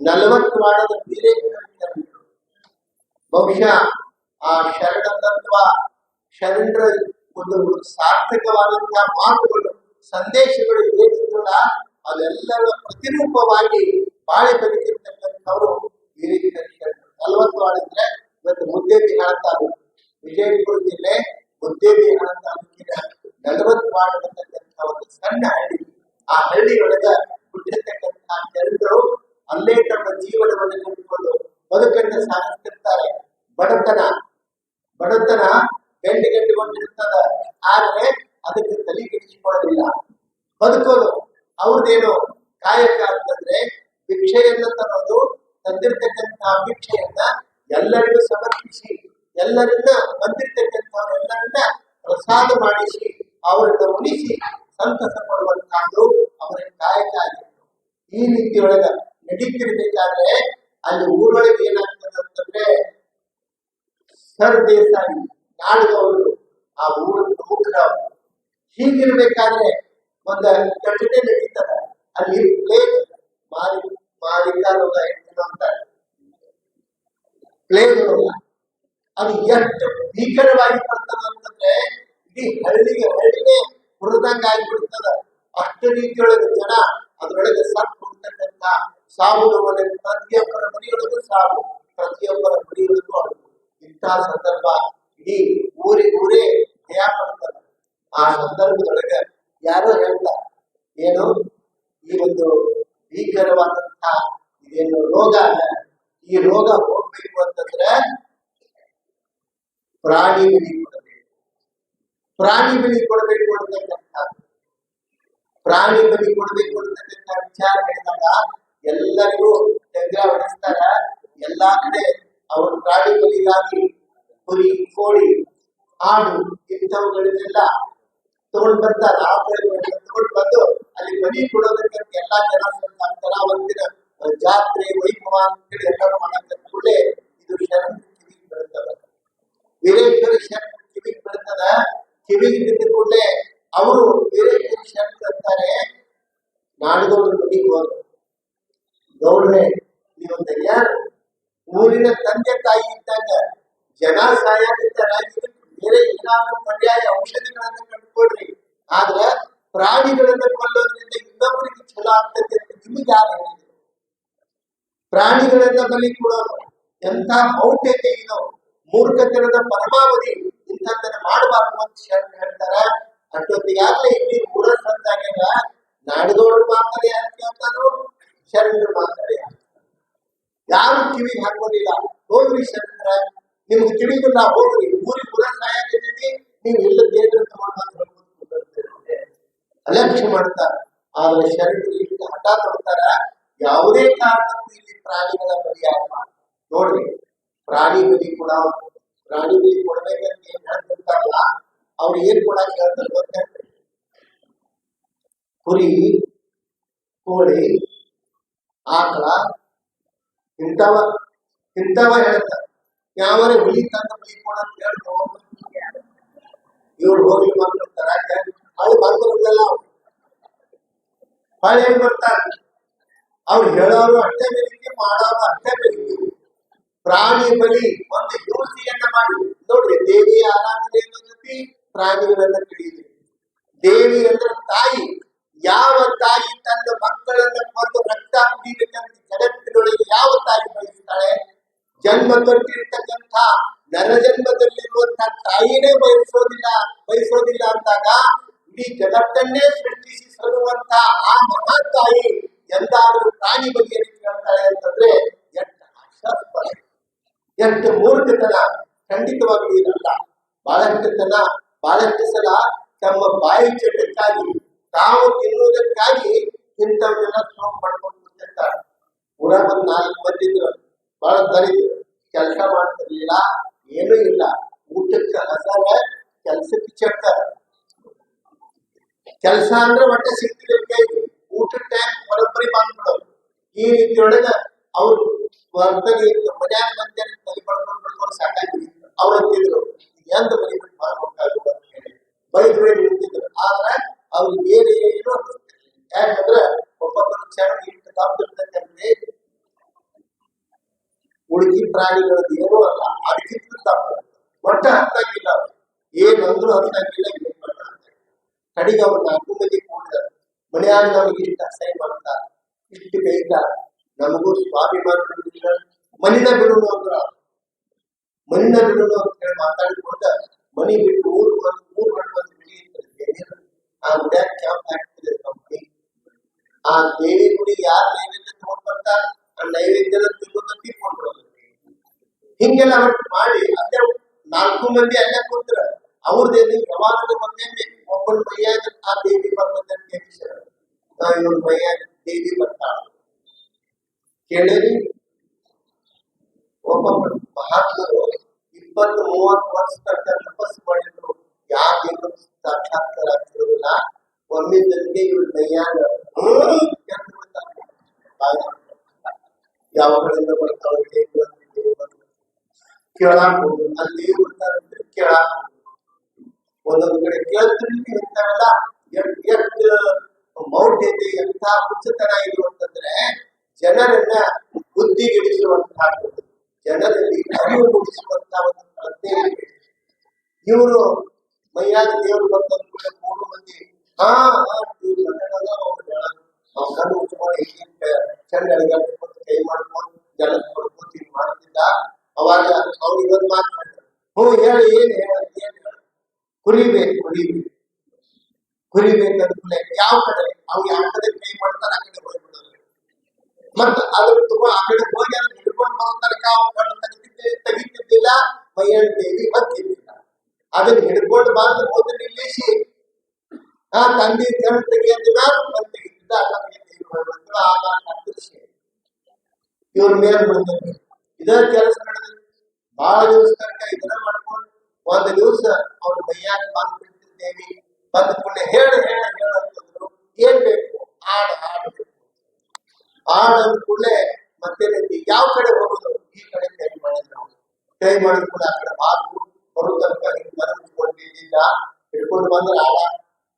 ನಲವತ್ತು ವಾರದ ಮೇಲೆ ಬಹುಶಃ ಆ ಶರಣ ತತ್ವ ಶರಣರ ಒಂದು ಸಾರ್ಥಕವಾದಂತಹ ಮಾತುಗಳು, ಸಂದೇಶಗಳು ಏನಿದ್ರಲ್ಲ ಅದೆಲ್ಲರ ಪ್ರತಿರೂಪವಾಗಿ ಬಾಳೆ ಬದುಕಿರ್ತಕ್ಕಂಥವರು ಈ ಶರಣರು ನಲವತ್ತು ವಾಡಿದ್ರೆ ಇವತ್ತು ಮುದ್ದೇಬಿಹಾಳ ತಾಲೂಕು, ವಿಜಯಪುರ ಜಿಲ್ಲೆ ಮುದ್ದೇಬಿಹಾಳ ತಾಲೂಕಿನ ನಲವತ್ತು ವಾಡತಕ್ಕಂಥ ಒಂದು ಸಣ್ಣ ಹಳ್ಳಿ. ಆ ಹಳ್ಳಿಯೊಳಗ ಹುಟ್ಟಿರ್ತಕ್ಕಂತಹ ಶರಣರು ಅಲ್ಲೇ ತಮ್ಮ ಜೀವನವನ್ನು ಕಟ್ಟಿಕೊಂಡು ಬದುಕನ್ನು ಸಾಗಿಸ್ತಿರ್ತಾರೆ ಬಡತನ ಬಡತನ ಬೆಂಡ್ ಗಂಟೆಗೊಂಡಿರ್ತದ ಆದರೆ ಅದಕ್ಕೆ ತಲೆ ಕೆಡಿಸಿಕೊಳ್ಳೋದಿಲ್ಲ ಬದುಕೋದು ಅವ್ರದ್ದೇನು ಕಾಯಕ ಅಂತಂದ್ರೆ ಭಿಕ್ಷೆಯನ್ನು ತರೋದು ತಂದಿರ್ತಕ್ಕಂತಹ ಭಿಕ್ಷೆಯನ್ನ ಎಲ್ಲರಿಗೂ ಸಮರ್ಪಿಸಿ ಎಲ್ಲರಿಂದ ಬಂದಿರ್ತಕ್ಕಂಥವರೆಲ್ಲರನ್ನ ಪ್ರಸಾದ ಮಾಡಿಸಿ, ಅವರನ್ನ ಉಳಿಸಿ, ಸಂತಸ ಪಡುವಂತಹದ್ದು ಅವರ ಕಾಯಕ ಆಗಿತ್ತು. ಈ ರೀತಿಯೊಳಗ ನಡೀತಿರ್ಬೇಕಾದ್ರೆ ಅಲ್ಲಿ ಊರೊಳಗೆ ಏನಾಗ್ತದೆ ಅಂತಂದ್ರೆ ಸರ್ ದೇಸಾಯಿ ನಾಡಿದವರು ಆ ಊರ ಪ್ರಮುಖರವರು ಹೀಗಿರ್ಬೇಕಾದ್ರೆ ಒಂದ ಘಟನೆ ನಡೀತದ. ಅಲ್ಲಿ ಪ್ಲೇಗ್ ಮಾರಿ ಮಾರಿಕ ರೋಗ ಅಂತಾರೆ. ಪ್ಲೇಗ್ ರೋಗ ಅದು ಎಷ್ಟು ಭೀಕರವಾಗಿ ಬರ್ತದ ಅಂತಂದ್ರೆ ಇಡೀ ಹಳ್ಳಿಗೆ ಹಳ್ಳಿನೇ ಹುರಿದಂಗ ಆಗಿಬಿಡ್ತದ ಅಷ್ಟು ರೀತಿಯೊಳಗೆ ಜನ ಅದರೊಳಗೆ ಸತ್ತು ಹೋಗ್ತಕ್ಕಂಥ ಸಾವು ಪ್ರತಿಯೊಬ್ಬರ ಮನೆಯೊಳಗೂ ಸಾವು ಪ್ರತಿಯೊಬ್ಬರ ಮನೆಯೊಳಗೂ ಅಳು ಇಂತಹ ಸಂದರ್ಭ ಇಡೀ ಊರಿ ಊರೇ ಭಯ ಪಡ್ತಾರೆ ಆ ಸಂದರ್ಭದೊಳಗೆ ಯಾರೋ ಹೇಳ್ತಾರೆ, ಏನು? ಈ ಒಂದು ಭೀಕರವಾದಂತಹ ಇದೇನು ರೋಗ ಈ ರೋಗ ಹೋಗ್ಬೇಕು ಅಂತಂದ್ರೆ ಪ್ರಾಣಿ ಬಿಳಿ ಕೊಡಬೇಕು. ಪ್ರಾಣಿ ಬಿಳಿ ಕೊಡಬೇಕು ಅಂತಕ್ಕಂಥ, ಪ್ರಾಣಿ ಬಲಿ ಕೊಡಬೇಕು ಅಂತಕ್ಕಂಥ ವಿಚಾರ ಹೇಳಿದಾಗ ಎಲ್ಲರಿಗೂ ತೆಗ್ರ ಹೊಡಿಸ್ತಾರ. ಎಲ್ಲಾ ಕಡೆ ಅವರು ಪ್ರಾಣಿ ಬಲಿಗಾಗಿ ಕುರಿ, ಕೋಳಿ, ಆಡು ಇಂಥವುಗಳನ್ನೆಲ್ಲ ತಗೊಂಡ್ ಬರ್ತಾರ. ತಗೊಂಡ್ ಬಂದು ಅಲ್ಲಿ ಮನಿ ಕೊಡೋದಕ್ಕೆ ಎಲ್ಲಾ ಜನ ಆಗ್ತಾರ ಒಂದಿನ ಜಾತ್ರೆ, ವೈಭವ ಅಂತೇಳಿ ಎಲ್ಲರೂ ಮಾಡಕ್ಕೆ ಕೂಡಲೇ ಇದು ಶರಣ ಕಿವಿಗೆ ಬೀಳ್ತದ. ವೀರೇಶ್ವರ ಶರಣ ಕಿವಿಗೆ ಬೀಳ್ತದ? ಕಿವಿಗೆ ಬಿದ್ದ ಅವರು ವೀರೇಶ್ವರ ಶರಣರು ಅಂತಾರೆ. ನಾಡಿದವರು ಮನೆಗೆ ಹೋದ್ರು. ಗೌಡ್ರೆ ನೀವೊಂದು ಯಾರು ಊರಿನ ತಂದೆ ತಾಯಿ ಇದ್ದಾಗ ಜನ ಸಾಯಾಗಿದ್ದಾರ ಇದಕ್ಕೆ ಬೇರೆ ಏನಾದ್ರೂ ಪರ್ಯಾಯ ಔಷಧಿಗಳನ್ನ ಕಂಡುಕೊಡ್ರಿ. ಆದ್ರ ಪ್ರಾಣಿಗಳನ್ನ ಕೊಲ್ಲೋದ್ರಿಂದ ಇನ್ನೊಬ್ಬರಿಗೆ ಚಲೋ ಆಗ್ತದೆ ಅಂತ ನಿಮಗೆ ಯಾರು ಹೇಳಿದ್ರು? ಪ್ರಾಣಿಗಳನ್ನ ಬಲಿ ಕೊಡೋದು ಎಂತ ಮೌಢ್ಯತೆ ಇದು. ಮೂರ್ಖತನದ ಪರಮಾವಧಿ, ಇಂಥದ್ದನ್ನ ಮಾಡಬಾರ್ದು ಅಂತ ಹೇಳ್ತಾರ? ಅಷ್ಟೊತ್ತಿಗಾಗ್ಲೇ ಇಲ್ಲಿ ಮೂರ ಸಂತಾಗ್ಯಾಗ ನಾಡಿದೋಳು ಮಾತಾಡಿ ಯಾರು ಕೇಳ್ತಾರೋ ಶರಣರು ಮಾತಾಡಿ. ಯಾರು ಕಿವಿ ಹಾಕೊಂಡಿಲ್ಲ? ಹೋಗ್ರಿ ಶರಣರ. ನಿಮ್ಗೆ ತಿಳಿದಿಲ್ಲ ಹೋಗ್ರಿ ಊರಿಗೆ ಪುರ ಸಾಯಾಗಿದ್ದೀವಿ ನೀವು ಇಲ್ಲ ದೇವ್ರ ತಗೊಂಡು ಅಲಕ್ಷ್ಯ ಮಾಡ್ತಾರೆ ಆದ್ರೆ ಶರಣರು ಇಲ್ಲಿ ಹಠ ತೊಡ್ತಾರ ಯಾವುದೇ ಕಾರಣಕ್ಕೂ ಇಲ್ಲಿ ಪ್ರಾಣಿಗಳ ಪರಿಹಾರ ನೋಡ್ರಿ, ಪ್ರಾಣಿ ಬಲಿ ಕೂಡ ಪ್ರಾಣಿ ಬಲಿ ಕೊಡ್ಬೇಕಂತ ಏನ್ ಹೇಳ್ತಿರ್ತಾರಲ್ಲ, ಅವ್ರು ಏನ್ ಕೊಡಕ್ಕೆ ಹೇಳ್ತಾರೆ ಗೊತ್ತೇನ್ರಿ? ಕುರಿ, ಕೋಳಿ ಆಕಳ, ಇಂಥವ ಇಂಥವ ಹೇಳ್ತಾರೆ ಯಾವರೇ ಹುಲಿ ತಂದ ಬಲಿ ಕೊಡ ಅಂತ ಹೇಳ್ತು ಇವ್ರು ಹೋಗಿ ತರಾಕ ಅಲ್ಲಿ ಬಂದಿರೋದಲ್ಲ ಹೊಳೆ ಏನ್ ಬರ್ತಾರೆ. ಅವ್ರು ಹೇಳೋರು ಅಷ್ಟೇ ಬೆಳಿಗ್ಗೆ, ಮಾಡೋರು ಅಷ್ಟೇ ಬೆಳಿಗ್ಗೆ. ಪ್ರಾಣಿ ಬಲಿ, ಒಂದು ಯುವತಿಯನ್ನ ಮಾಡಿ. ನೋಡ್ರಿ, ದೇವಿಯ ಆರಾಧನೆ ಜೊತೆ ಪ್ರಾಣಿಗಳನ್ನ ಕಡಿಯಿರಿ. ದೇವಿ ಅಂದ್ರೆ ತಾಯಿ. ಯಾವ ತಾಯಿ ತನ್ನ ಮಕ್ಕಳನ್ನ ಕೊಂದು ರಕ್ತ ಕುಡಿಬೇಕಂತ ಜಗತ್ತಿನೊಳಗೆ ಯಾವ ತಾಯಿ ಬಯಸ್ತಾಳೆ? ಜನ್ಮ ನನ್ನ ನರಜನ್ಮದಲ್ಲಿರುವಂತಹ ತಾಯಿನೇ ಬಯಸೋದಿಲ್ಲ ಬಯಸೋದಿಲ್ಲ ಅಂದಾಗ ಇಡೀ ಜಗತ್ತನ್ನೇ ಸೃಷ್ಟಿಸಿ ಸರುವಂತ ಆ ಮಹಾ ತಾಯಿ ಎಂದಾದ್ರೂ ಪ್ರಾಣಿ ಬಗೆಯಲ್ಲಿ ಕೇಳ್ತಾಳೆ ಅಂತಂದ್ರೆ ಎಷ್ಟು ಆಶಾಸ್ಪದ ಎಷ್ಟು ಮೂರ್ಖತನ. ಖಂಡಿತವಾಗಿಯೂ ಇರಲ್ಲ ಬಹಳಷ್ಟು ಜನ ಬಹಳಷ್ಟು ಸಲ ತಮ್ಮ ಬಾಯಿ ಚಟಕ್ಕಾಗಿ ತಾವು ತಿನ್ನುವುದಕ್ಕಾಗಿ ಇಂಥವನ್ನೆಲ್ಲ ಸ್ಟಾಪ್ ಮಾಡ್ಕೊಂಡು ಬಿಟ್ಟಿರ್ತಾರೆ ಊರಾಗ ಒಂದು ನಾಲ್ಕು ಬಂದಿದ್ರು. ಬಹಳ ದರಿದ್ರು. ಕೆಲಸ ಮಾಡ್ತಿರ್ಲಿಲ್ಲ. ಏನೂ ಇಲ್ಲ. ಊಟಕ್ಕೆ ಹಸರ ಕೆಲ್ಸಕ್ಕೆ ಚಕ್ಕ ಕೆಲಸ ಅಂದ್ರೆ ಮತ್ತೆ ಸಿಗ್ತಿಲ್ಲ ಕೈ ಊಟದ ಟೈಮ್ ಬರೋಬ್ಬರಿ ಬಂದ್ಬಿಡೋದು ಈ ರೀತಿಯೊಳಗ ಅವ್ರು ವರ್ತನೆ ಮನ್ಯಾಗ ಮಂದಿ ತಲೆ ಪಡ್ಕೊಂಡು ಬಿಡ್ಕೊಂಡು ಸಾಕಾಗಿ ಅವ್ರು ಅಂತಿದ್ರು ಎಂತ ಮನೆ ಬಿಟ್ಟು ಮಾಡ್ಬೇಕಾದ್ರು ಅಂತ ಹೇಳಿ. ಆದ್ರೆ ಅವ್ರಿಗೆ ಏನು ಏನು ಯಾಕಂದ್ರೆ ಒಬ್ಬೊಬ್ಬರು ಕ್ಷಣ ಇಟ್ಟು ತಪ್ಪಿರ್ತಕ್ಕಂದ್ರೆ ಹುಡುಗಿ ಪ್ರಾಣಿಗಳದ್ದು ಏನೂ ಅಲ್ಲ ಅದಕ್ಕಿಂತ ತಪ್ಪು ಒಟ್ಟ ಹತ್ತಂಗಿಲ್ಲ ಅವ್ರು. ಏನಂದ್ರು ಹತ್ತಂಗಿಲ್ಲ ಏನ್ ಮಾಡ್ತಾರೆ ಕಡೆಗೆ ಅವ್ರನ್ನ ಕೂಡ ಮನೆಯಾಗ ನಮಗೆ ಇಷ್ಟ ಸೈ ಮಾಡ್ತಾರೆ ಇಷ್ಟು ನಮಗೂ ಸ್ವಾಭಿಮಾನ ಮನಿನ ಬಿಡುನು ಅಂದ್ರ, ಮನಿನ ಬಿಡುನು ಅಂತ ಹೇಳಿ ಮಾತಾಡಿಕೊಂಡ ಮನಿ ಬಿಟ್ಟು ಊರು ಬಂದು ಊರು ಬಂದು ಬಂದು ಅಂತ ಆ ಗುಡಿಯಾಗ ಕ್ಯಾಂಪ್ ಹಾಕ್ತಿದೆ ಕಂಪ್ನಿ ಆ ದೇವಿ ಗುಡಿ ಯಾರು ನೈವೇದ್ಯ ತಗೊಂಡ್ ಆ ನೈವೇದ್ಯದ ತಿನ್ಕೊಂಡು ಬರೋದು ಹಿಂಗೆಲ್ಲ ಮಾಡಿ ಅದೇ ನಾಲ್ಕು ಮಂದಿ ಅಲ್ಲೇ ಕೂತ್ರ. ಅವ್ರದ್ದೇನು ಯಾವಾಗಲೂ ಬಂದೇನೆ ಒಬ್ಬನ ಮೈಯಾಗ ಆ ದೇವಿ ಬರ್ತದೆ ಅಂತ ಹೇಳಿಸ್ಯಾರ. ಆ ಇವ್ರ ಮೈಯಾಗ ದೇವಿ ಬರ್ತಾಳ. ಕೇಳಿರಿ. ಒಬ್ಬ ಮಹಾತ್ಮರು ಇಪ್ಪತ್ತು ಮೂವತ್ತು ವರ್ಷ ತನಕ ತಪಸ್ ಮಾಡಿದ್ರು. ದೇವರು ಸಾಕ್ಷಾತ್ಕಾರ ಆಗ್ತಿರೋದಿಲ್ಲ ಒಮ್ಮಿದ್ದಂಗೆ ಇವ್ರ. ಬಾಯಿ. ಯಾವ ಕಡೆಯಿಂದ ಬರ್ತಾವೆ ಕೇಳಾಕ್ ಹೋಗುದು ಅಲ್ಲಿ ಬರ್ತಾರಂದ್ರೆ ಕೇಳಾಕ್ ಒಂದೊಂದು ಕಡೆ ಕೇಳ್ತೀವಿ ಇಂಥವೆಲ್ಲ ಎಷ್ಟ್ ಮೌಢ್ಯತೆ ಎಂಥ ಹುಚ್ಚತನ ಇದು ಅಂತಂದ್ರೆ, ಜನರನ್ನ ಬುದ್ಧಿಗಿಡಿಸುವಂತಹದ್ದು ಜನರಲ್ಲಿ ಅರಿವು ಮೂಡಿಸುವಂತಹ ಒಂದು ಪ್ರಜ್ಞೆ ಇವರು ಮೈಯಾಗ ದೇವರು ಬಂದಂತ ಕೂಡ ಮೂರು ಮಂದಿ. ಹಾ ಅವ್ನ ಕಣ್ಣು ಮುಚ್ಕೊಂಡು ಹಿಂಗೆ ಕೈ ಮಾಡ್ಕೊಂಡು ಜಲ ಕೊಡ್ಕೊಂಡು ಮಾಡ್ತಿದ್ದ. ಅವಾಗ ಅವ್ರಿಗೆ ಒಂದು ಮಾತಾಡ್ತಾರೆ. ಹ್ಞೂ, ಹೇಳಿ, ಏನು ಹೇಳಿ ಕುರಿಬೇಕು ಹೇಳ. ಕುರಿಬೇಕು ಕುರಿಬೇಕು. ಅಂದ್ಮೇಲೆ ಯಾವ ಕಡೆ? ಅವ್ರು ಯಾವ ಕಡೆ ಕೈ ಮಾಡ್ತಾರೆ, ಆ ಕಡೆ ಹೋಗ್ಬಿಡೋದು. ಮತ್ತ ಅದ್ರ ತುಂಬಾ, ಆ ಕಡೆ ಹೋಗಿ ಅದನ್ನ ಹಿಡ್ಕೊಂಡು ಬರೋ ತನಕ ಅವ್ನು ಕಣ್ಣು ದೇವಿ ಬರ್ತಿದ್ದಿಲ್ಲ ಅದನ್ನ ಹಿಡ್ಕೊಂಡು ಬಂದು ಮುಂದೆ ನಿಲ್ಲಿಸಿ, ಆ ತಂದೆ ಕಣ್ಣು ತೆಗಿಯೋದ್ ಮ್ಯಾಲ ಕಣ್ಣು ತೆಗಿತಿದ್ದ ನಮಗೆ ಬರ್ಬೇಕು ಆಗ ಕತ್ತರಿಸಿ ಇವ್ರ ಮೇಲೆ ಕೆಲಸ ನಡೆದ ಬಹಳ ದಿವಸ ತನಕ ಇದನ್ನ ಮಾಡ್ಕೊಂಡು, ಒಂದು ದಿವಸ ಅವ್ರ ಮೈಯಾಗ ಬಂದು ಬಿಡ್ತಿದ್ದೇವಿ ಬಂದ ಕೂಡಲೇ ಹೇಳು ಹೇಳು ಅಂತಂದ್ರು ಏನ್ ಬೇಕು? ಹಾಡು ಹಾಡು ಬೇಕು. ಹಾಡು ಅಂದ ಕೂಡಲೇ ಯಾವ ಕಡೆ ಹೋಗುದು? ಈ ಕಡೆ ಕೈ ಮಾಡಿದ್ರು ಕೈ ಮಾಡಿದ ಕೂಡ ಆ ಕಡೆ ಬಾದು ಬರೋ ತನಕ ಹಿಂಗ್ ಮನಸ್ಕೊಂಡಿದ್ದ ಹಿಡ್ಕೊಂಡು ಬಂದ ಆಡ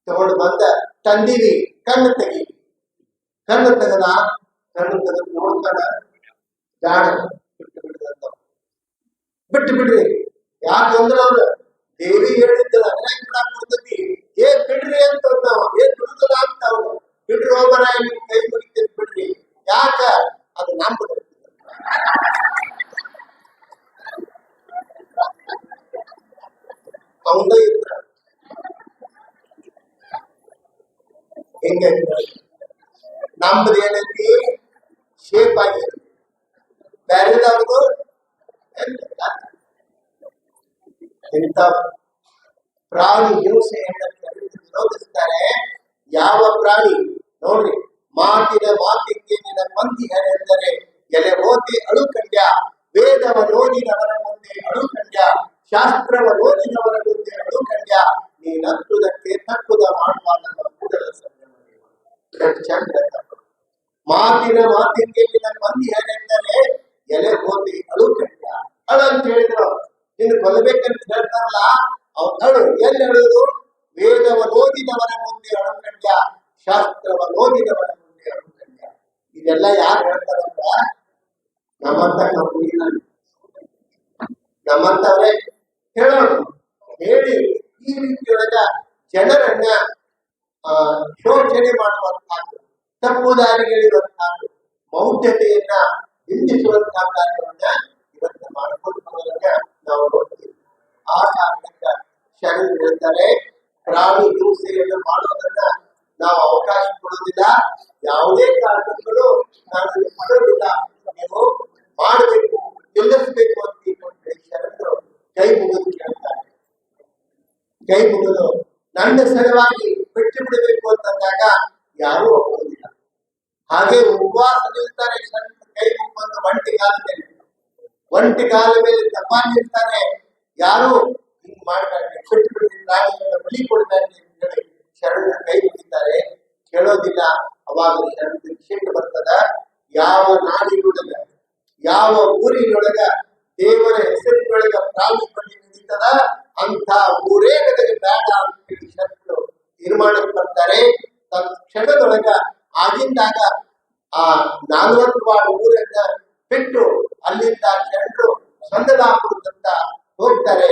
ತಗೊಂಡು ಬಂದ ತಂದಿವಿ ಕಣ್ಣು ತೆಗಿ ಕಣ್ಣು ತೆಗದ ಕಣ್ಣು ತೆಗೆದು ನೋಡ್ತಾನ ಜಾಣ ಬಿಟ್ಟು ಬಿಡಿದಂತ ಬಿಟ್ಟು ಬಿಡ್ರಿ ಯಾಕಂದ್ರ ಅವ್ರು ದೇವಿ ಹೇಳಿದ್ದಲ್ಲ ಅದನ್ನ ಬಿಡಾಕ್ ಬರ್ತೈತಿ ಏ ಬಿಡ್ರಿ ಅಂತ ನಾವು ಏನ್ ಬಿಡುದಿಲ್ಲ ಅಂತ ಅವ್ರು ಬಿಡ್ರಿ ಹೋಗೋಣ ನಿಮ್ ಕೈ ಮುಗಿತೀನಿ ಬಿಡ್ರಿ ಯಾಕ ಅದು ನಂಬುದು ಇದ್ರ ಹೆಂಗೆ? ನಮ್ದು ಏನೈತಿ? ಶೇಪ್ ಆಗಿರುತ್ತೆ ಬೇರೆದವ್ರದ್ದು ಇಂಥ ಪ್ರಾಣಿ ಹಿಂಸೆ ವಿರೋಧಿಸ್ತಾರೆ. ಯಾವ ಪ್ರಾಣಿ? ನೋಡ್ರಿ, ಮಾತಿನ ಮಾತಿಗೆ ನಿನ್ನ ಮಂದಿ ಹೆರೆಂದರೆ ಎಲೆ ಓದಿ ಅಳು ಕಂಡ್ಯ ವೇದವ ಓದಿದವರ ಮುಂದೆ ಅಳು ಶಾಸ್ತ್ರವ ಓದಿದವರ ಮುಂದೆ ಅಳು ಕಂಡ್ಯ ನೀನತ್ತುದಕ್ಕೆ ತಕ್ಕುದ ಮಾಡುವ ನನ್ನ ಕೂಡಲ ಸಂಗಮ ಮಾತಿನ ಮಾತಿನ ನನ್ನ ಮಂದಿ ಹೆರೆಂದರೆ ಎಲೆ ಓದಿ ಅಳು ಕಂಡ್ಯ ಅಳು ಅಂತ ಹೇಳಿದ್ರು ನಿನ್ನ ಕೊಲ್ಲಬೇಕಂತ ಹೇಳ್ತಾರಲ್ಲ ಅವ್ನು ಅಳು ಎಲ್ಲಿ ಅಳುವುದು ವೇದವ ಓದಿದವರ ಮುಂದೆ ಅಳು ಕಂಡ್ಯ ಶಾಸ್ತ್ರವ ಓದಿದವರ ಮುಂದೆ ಅಳು ಕಂಡ್ಯ ಇದೆಲ್ಲ ಯಾರು ಹೇಳ್ತಾರಂತ ನಮ್ಮಂತ ನಮ್ಮಂತವ್ರೆ ಹೇಳೋಣ ಹೇಳಿ ಈ ರೀತಿಯೊಳಗ ಜನರನ್ನ ಶೋಷಣೆ ಮಾಡುವಂತಹದ್ದು ತಪ್ಪು ದಾರಿಗಳಿರುವಂತಹದ್ದು ಮೌಢ್ಯತೆಯನ್ನ ನಿಂದಿಸುವಂತಹ ಕಾರ್ಯವನ್ನ ಇವತ್ತು ಮಾಡಿಕೊಂಡು ಬರೋದನ್ನ ನಾವು ನೋಡ್ತೀವಿ. ಆ ಕಾರಣಕ್ಕ ಶರಣ ಹೇಳ್ತಾರೆ ಪ್ರಾಣಿ ಹಿಂಸೆಯನ್ನು ಮಾಡೋದನ್ನ ನಾವು ಅವಕಾಶ ಕೊಡೋದಿಲ್ಲ ಯಾವುದೇ ಕಾರಣಗಳು ನಾನು ಕೊಡೋದಿಲ್ಲ ನೀವು ಮಾಡಬೇಕು, ನಿಲ್ಲಿಸಬೇಕು ಅಂತ ಶರಣರು ಕೈ ಮುಗಿದು ಕೈ ಮುಗಿದು ನನ್ನ ಸಲುವಾಗಿ ಬಿಟ್ಟು ಬಿಡಬೇಕು ಅಂತಂದಾಗ ಯಾರೂ ಒಪ್ಪುವುದಿಲ್ಲ. ಹಾಗೆ ಉಪವಾಸ ನಿಲ್ತಾರೆ ಕೈ ಮುಗಿದು ಒಂಟಿ ಕಾಲ ಮೇಲೆ ಒಂಟಿ ಕಾಲ ಮೇಲೆ ತಪ್ಪಾಗಿ ನಿಲ್ತಾನೆ ಯಾರು ಹಿಂಗ್ ಮಾಡ್ತಾರೆ ಬಿಟ್ಟು ಬಿಡ್ತೀನಿ ಬಲಿ ಕೊಡ್ತಾನೆ ಅಂತ ಹೇಳಿ ಕೈ ಮುಗಿತಾರೆ. ಕೇಳೋದಿಲ್ಲ, ಅವಾಗ ಶರಣ ಕ್ಷೇತ್ರ ಬರ್ತದ. ಯಾವ ನಾಡಿನೊಳಗ, ಯಾವ ಊರಿನೊಳಗ ದೇವರ ಹೆಸರಿನೊಳಗ ಪ್ರಾಣಿ ಬಲಿ ನಡೀತದ ಅಂತ ಊರೇ ನನಗೆ ಬೇಡ ಅಂತ ಹೇಳಿ ಶರಣರು ತೀರ್ಮಾನಕ್ಕೆ ಬರ್ತಾರೆ. ತಕ್ಷಣದೊಳಗ ಆಗಿಂದಾಗ ಆ ನಾಲ್ವತ್ತು ವಾರ್ಡ್ ಊರನ್ನ ಬಿಟ್ಟು ಅಲ್ಲಿಂದ ಜನರು ಸಂದಲಾಪುರದತ್ತ ಹೋಗ್ತಾರೆ.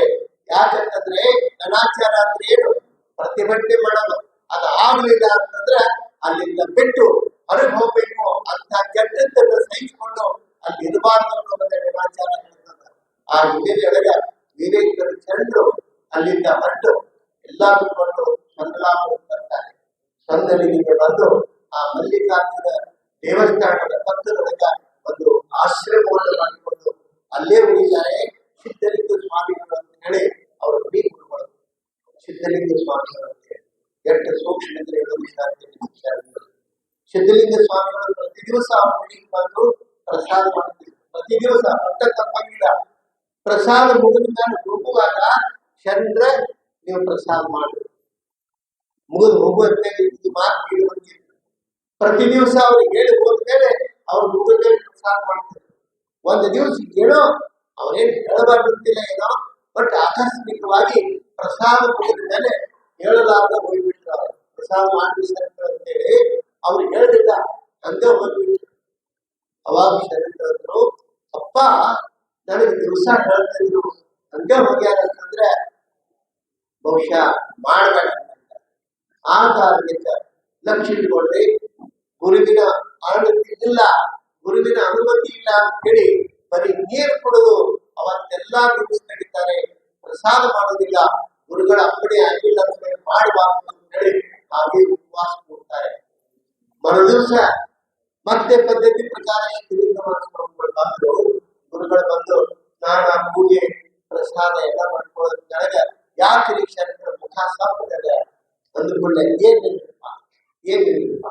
ಯಾಕಂತಂದ್ರೆ ಅನಾಚಾರ ಅಂದ್ರೆ ಏನು? ಪ್ರತಿಭಟನೆ ಮಾಡೋದು. ಅದು ಆಗ್ಲಿಲ್ಲ ಅಂತಂದ್ರೆ ಅಲ್ಲಿಂದ ಬಿಟ್ಟು ಹೊರಗೆ ಹೋಗ್ಬೇಕು ಅಂತ ಕೆಟ್ಟದ್ದನ್ನು ಸಹಿಸಿಕೊಂಡು ಅಲ್ಲಿ ಇರಬಾರ್ದು ಅನ್ನೋದನ್ನ ಅನಾಚಾರ ಆ ಹಿನ್ನೆಲೆಯೊಳಗ ವಿವೇಕದ ಜನರು ಅಲ್ಲಿಂದ ಹೊರಟು ಎಲ್ಲಾ ಬಿಟ್ಕೊಂಡು ಸಂದಲಾಪುರ ಬರ್ತಾರೆ. ಚಂದ್ರನಿಗೆ ಬಂದು ಆ ಮಲ್ಲಿಕಾರ್ಜುನ ದೇವಸ್ಥಾನದ ಪಕ್ಕದೊಳಗ ಒಂದು ಆಶ್ರಮವನ್ನು ಮಾಡಿಕೊಂಡು ಅಲ್ಲೇ ಉಳಿದಾರೆ. ಸಿದ್ಧಲಿಂಗ ಸ್ವಾಮಿಗಳು ಅಂತ ಹೇಳಿ ಅವರು ಗುಡಿ ಸಿದ್ಧಲಿಂಗ ಸ್ವಾಮಿಗಳು ಅಂತ ಹೇಳಿ ಎಷ್ಟು ಸೂಕ್ಷ್ಮ ಸಿದ್ಧಲಿಂಗ ಸ್ವಾಮಿಗಳು ಪ್ರತಿ ದಿವಸ ಅವ್ರ ಮನೆಗೆ ಬಂದು ಪ್ರಸಾದ ಮಾಡ್ತಿದ್ರು ಪ್ರತಿ ದಿವಸ ಪಟ್ಟ ತಪ್ಪಂಗಿಲ್ಲ. ಪ್ರಸಾದ ಮುಗಿದ ಮೇಲೆ ಹೋಗುವಾಗ ಚಂದ್ರ ನೀವು ಪ್ರಸಾದ ಮಾಡಿ. ಮುಗಿದು ಹೋಗುವಂತೆ ಇದು ಮಾತು ಬಂದಿದ್ರು ಪ್ರತಿ ದಿವಸ ಅವ್ರಿಗೆ ಹೇಳಿ ಹೋದ್ಮೇಲೆ ಅವ್ರು ಮುಗಿದ ಪ್ರಸಾದ ಮಾಡ್ತಾರೆ. ಒಂದು ದಿವಸ ಏನೋ ಅವ್ರೇನು ಹೇಳಬಾರ್ದಿಲ್ಲ ಏನೋ ಬಟ್ ಆಕಸ್ಮಿಕವಾಗಿ ಪ್ರಸಾದ ಮುಗಿದ ಮೇಲೆ ಹೇಳಲಾರ್ದ ಹೋಗ್ಬಿಟ್ರು ಅವ್ರು. ಪ್ರಸಾದ ಮಾಡಿ ಅಂತೇಳಿ ಅವ್ರು ಹೇಳಲಿಲ್ಲ. ತಂದೆ ಹೋಗ್ಬಿಟ್ರು. ಅವಾಗ ಶರಣರು ಅಪ್ಪ ನನಗೆ ದಿವಸ ಹೇಳ್ತಾ ಇದ್ರು ಹಂಗೆ ಹೋಗ್ಯಾರ ಅಂತಂದ್ರೆ ಬಹುಶಃ ಅಂತ. ಆ ಕಾರಣಕ್ಕೆ ಲಕ್ಷ ಇಟ್ಕೊಳ್ರಿ ಗುರುವಿನ ಅನುಮತಿ ಇಲ್ಲ, ಗುರುವಿನ ಅನುಮತಿ ಇಲ್ಲ ಅಂತ ಹೇಳಿ ಬರೀ ನೀರು ಕುಡಿದು ಅವತ್ತೆಲ್ಲಾ ದಿವಸ ನಡೀತಾರೆ. ಪ್ರಸಾದ ಮಾಡೋದಿಲ್ಲ, ಗುರುಗಳ ಅಂಗಡಿ ಆಗಿಲ್ಲ ಮಾಡಬಾರ್ದು ಅಂತ ಹೇಳಿ ಹಾಗೆ ಉಪವಾಸ ಕೊಡ್ತಾರೆ. ಮರು ದಿವಸ ಮತ್ತೆ ಪದ್ಧತಿ ಪ್ರಕಾರ ಶಿವಲಿಂಗ ಮಾಡಿಸ್ಕೊಂಡು ಬಂದು ಗುರುಗಳು ಬಂದು ಸ್ನಾನ ಪೂಜೆ ಪ್ರಸಾದ ಎಲ್ಲ ಮಾಡ್ಕೊಳ್ಳೋದ್ರೆ ಕೆಳಗೆ ಯಾಕೆ ಶರಣರ ಮುಖ ಸಪ್ಪಗಿದೆ ಅಂದ್ಕೊಳ್ಳೆ ಏನ್ ನಿಲ್ಲಪ್ಪ ಏನ್ ನಿಲ್ಲಪ್ಪ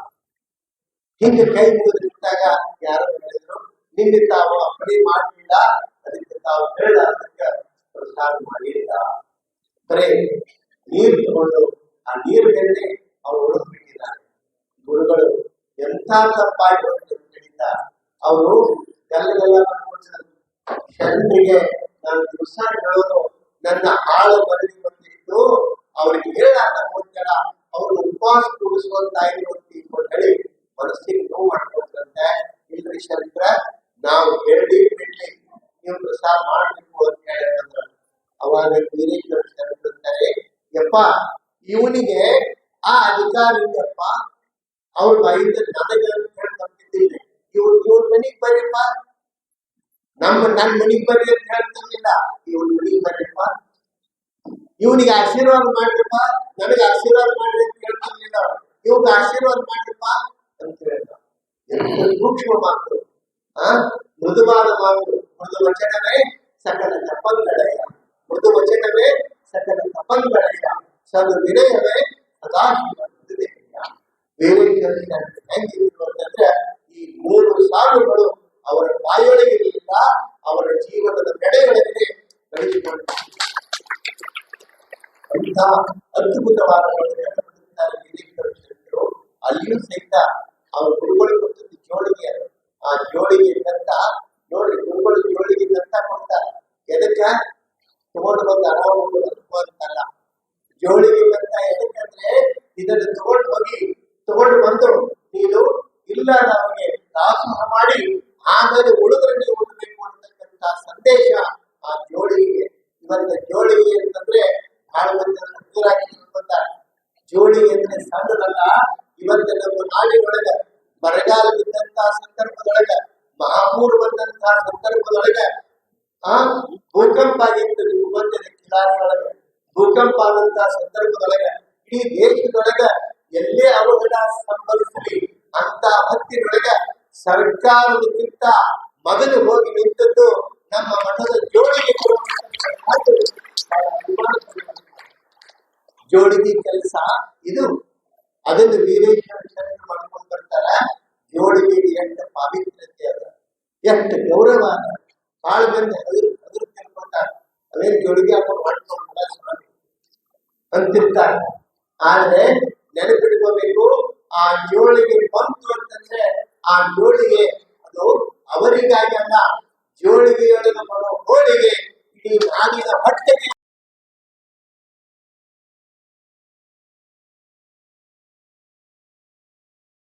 ಹಿಂಗೆ ಕೈ ಮುಗಿದು ನಿಂತಾಗ ಯಾರೋ ಹೇಳಿದ್ರು ನಿನ್ನೆ ತಾವು ಅಪ್ಪಣೆ ಮಾಡಲಿಲ್ಲ, ಅದಕ್ಕೆ ತಾವು ಹೇಳ, ಅದಕ್ಕೆ ಪ್ರಸಾದ ಮಾಡಿಲ್ಲ ಬರೇ, ನೀರು ತಗೊಂಡು ಆ ನೀರಿನಲ್ಲಿ ಅವ್ರು ಉಳಿದ್ಬಿಟ್ಟಿದ್ದಾರೆ ಗುರುಗಳು ಎಂತ ತಪ್ಪಾಗಿ ಹೇಳಿದ್ದ ಅವರು ಗಲ್ಲಗೆಲ್ಲ ಶರಣರಿಗೆ ನಾನು ದಿವಸ ಹೇಳೋದು ನನ್ನ ಆಳು ಮರಳಿ ಬಂದಿತ್ತು ಅವ್ರಿಗೆ ಹೇಳಾಕ ಹೋಗ್ತಾರ ಅವ್ರು ಉಪವಾಸ ಕೂಡಿಸುವಂತಾಗಿ ಅಂತ ಹೇಳಿ ಮನಸ್ಸಿಗೆ ನೋವು ಮಾಡ್ಕೊಂಡ್ರಂತೆ ಇಲ್ರಿ ಶಂಕರ ನಾವು ಹೇಳಿ ಬಿಡ್ಲಿ, ನೀವು ಪ್ರಸಾರ ಮಾಡ್ಬೇಕು ಅಂತ ಹೇಳಿದ್ರೆ ಅವಾಗ ವೀರೇಶ್ವರ ಶರಣರು ಯಪ್ಪ, ಇವನಿಗೆ ಆ ಅಧಿಕಾರ ಇದೆಯಪ್ಪ. ಅವ್ರ ಬಾಯಿಂದ ನನಗೆ ಹೇಳಿ ಬಂದಿದ್ದಿಲ್ಲ ಇವ್ರು ಇವ್ರ ಮನೆಗೆ ಬರ್ರಿಪ್ಪ. ನಮ್ಮ ನನ್ನ ಮನೆಗ್ ಬರ್ರಿ ಅಂತ ಹೇಳ್ತಿರ್ಲಿಲ್ಲ ಇವನ್ ಮನೆಗ್ ಬರ್ರಿಪ್ಪ ಇವನಿಗೆ ಆಶೀರ್ವಾದ ಮಾಡ್ರಿಪ್ಪ ನನಗೆ ಆಶೀರ್ವಾದ ಮಾಡ್ರಿ ಅಂತ ಹೇಳ್ತಿರ್ಲಿಲ್ಲ ಇವನ್ ಆಶೀರ್ವಾದ ಮಾಡ್ರಿಪ್ಪ ಅಂತ ಹೇಳ್ತಾರೆ ಸೂಕ್ಷ್ಮ ಮಾತು. ಆ? ಮೃದುವಾದ ಮಾತು. ಮೃದು ವಚನವೇ ಸಕಲ ತಪಂಗಳೆಯ. ಮೃದು ವಚನವೇ ಸಕಲ ತಪಂಗಳೆಯ. ಸದು ವಿನಯವೇ ಮೃದುದೇವಿಯ ಬೇರೆ ಹೆಂಗಿದ್ರು ಅಂತಂದ್ರೆ ಈ ಮೂರು ಸಾಲುಗಳು ಅವರ ಬಾಯೊಳಗೆ ಅವರ ಜೀವನದ ನಡೆಯೊಳಗೆ ಬೆಳೆಸಿಕೊಂಡು ಅಂತ ಅದ್ಭುತವಾದ. ಅಲ್ಲಿಯೂ ಸಹಿತ ಅವರು ಗುರುಗಳು ಕೊಟ್ಟಿದ್ದು ಜೋಳಿಗೆ, ಆ ಜೋಳಿಗೆ ಅಂತ ನೋಡಿ ಗುರುಗಳು ಜೋಳಿಗೆ ಅಂತ ಕೊಡ್ತಾರೆ ಎದಕ್ಕ? ತಗೊಂಡು ಬಂದ ಅಂತಲ್ಲ ಜೋಳಿಗೆ ಅಂತ ಎದಕ್ಕಂದ್ರೆ ಇದನ್ನು ತಗೊಂಡು ಹೋಗಿ, ತಗೊಂಡು ಬಂದು ನೀನು ಇಲ್ಲ ನಮಗೆ ದಾಸೋಹ ಮಾಡಿ ಆಮೇಲೆ ಉಳಿದ್ರೆ ನೀವು ಅಂತಕ್ಕಂಥ ಸಂದೇಶ ಆ ಜೋಳಿಗೆ ಇವತ್ತು ಜೋಳಿಗೆ ಅಂತಂದ್ರೆ ಬಹಳ ಮಂದಿ ತಿಳ್ಕೊತಾರೆ ಜೋಳಿಗೆ ಅಂದ್ರೆ ಸಣ್ಣದಲ್ಲ ಇವತ್ತಿನ ನಮ್ಮ ನಾಡಿನೊಳಗ ಬರಗಾಲ ಬಿದ್ದಂತಹ ಸಂದರ್ಭದೊಳಗ ಮಹಾಪೂರ್ ಬಂದಂತಹ ಸಂದರ್ಭದೊಳಗ, ಆ ಭೂಕಂಪ ಆಗಿತ್ತು ಇವತ್ತಿನ ಕಿಲಾರಿಯೊಳಗ ಭೂಕಂಪ ಆದಂತಹ ಸಂದರ್ಭದೊಳಗ, ಇಡೀ ದೇಶದೊಳಗ ಎಲ್ಲೇ ಅವಘಡ ಸಂಭವಿಸಲಿ ಅಂತ ಹೊತ್ತಿನೊಳಗ ಸರ್ಕಾರದಕ್ಕಿಂತ ಮೊದಲು ಹೋಗಿ ನಿಂತದ್ದು ನಮ್ಮ ಮಠದ ಜೋಡಿಗೆ ಜೋಡಿಗೆ ಕೆಲಸ ಇದು. ಅದನ್ನು ವೀರೇಶ್ವರ ಮಾಡ್ಕೊಂಡು ಬರ್ತಾರ. ಜೋಡಿಗೆ ಎಷ್ಟು ಪಾವಿತ್ರ್ಯತೆ ಅದ. ಎಷ್ಟು ಗೌರವ ಅದ. ಬಾಳ ಮಂದಿ ಅದ್ರ ಅದ್ರ ಅದೇನ್ ಜೋಡಿಗೆ ಹಾಕೊಂಡು ಮಾಡ್ಕೊಂಡು ಅಂತಿರ್ತಾರೆ. ಆದ್ರೆ ನೆನಪಿಟ್ಕೋಬೇಕು, ಆ ಜೋಳಿಗೆ ಬಂತು ಅಂತಂದ್ರೆ ಆ ಜೋಳಿಗೆ ಅದು ಅವರಿಗಾಗಿ ಅಲ್ಲ ಜೋಳಿಗೆಯೊಳಗೆ ಬರೋ ಹೋಳಿಗೆ ಇಡೀ ನಾಡಿನ ಹೊಟ್ಟೆಗೆ